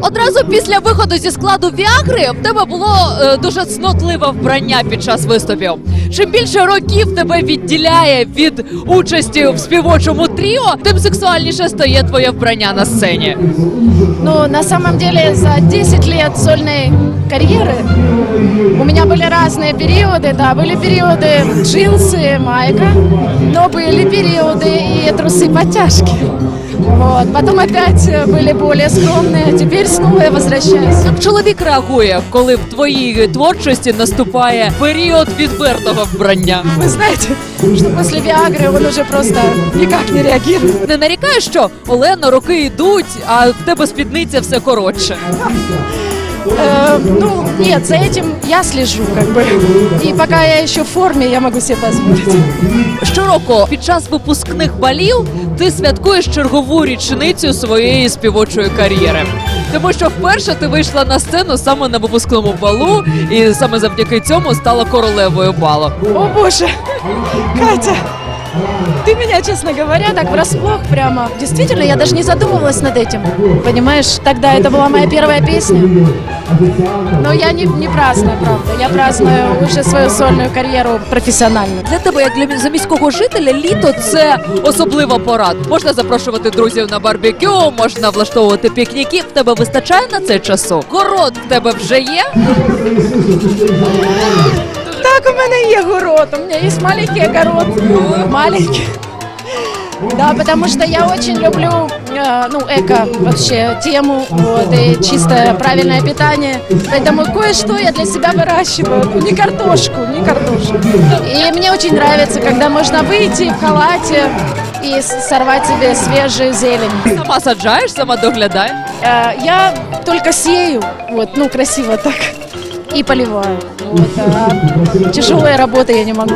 Одразу після виходу зі складу Віагри в тебе було е, дуже цнотливе вбрання під час виступів. Чим більше років тебе відділяє від участі в співочому тріо, тим сексуальніше стає твоє вбрання на сцені. Ну, на самом деле, за 10 лет сольной карьеры у меня были разные периоды. Да, были периоды джинсы, майка, но были периоды и трусы подтяжки. Вот. Потом опять э, были более скромные, теперь снова я возвращаюсь. Як чоловік реагує, коли в твоїй творчості наступає період відвертого вбрання? Вы знаете, что после Виагры он уже просто никак не реагирует. Не нарікаєш, що Олено, роки йдуть, а в тебе спідниця все коротше. Э, ну, нет, за этим я слежу, как бы. И пока я еще в форме, я могу себе позволить. Щороку під час випускних балів ти святкуєш чергову річницю своєї співочої кар'єри. Тому що вперше ти вийшла на сцену саме на випускному балу, і саме завдяки цьому стала королевою балу. О боже, Катя, ты меня, честно говоря, так врасплох прямо. Действительно, я даже не задумывалась над этим. Понимаешь, тогда это была моя первая песня. Но я не, не праздную, правда. Я праздную уже свою сольную карьеру профессионально. Для тебе, як для мі- заміського жителя, літо це особлива пора. Можна запрошувати друзів на барбекю, можна влаштовувати пікніки. В тебе вистачає на це часу. Город в тебе вже є. Так, у меня є город. У меня есть маленький огород. Маленький. Да, потому что я очень люблю, э, ну, эко вообще тему, вот, и чистое правильное питание. Поэтому кое-что я для себя выращиваю. Ну, не картошку, не картошку. И мне очень нравится, когда можно выйти в халате и с- сорвать себе свежую зелень. Сама саджаєш, сама доглядаєш. Э, Я только сею, вот, ну, красиво так, И поливаю. Вот, а тяжелая работа, я не могу.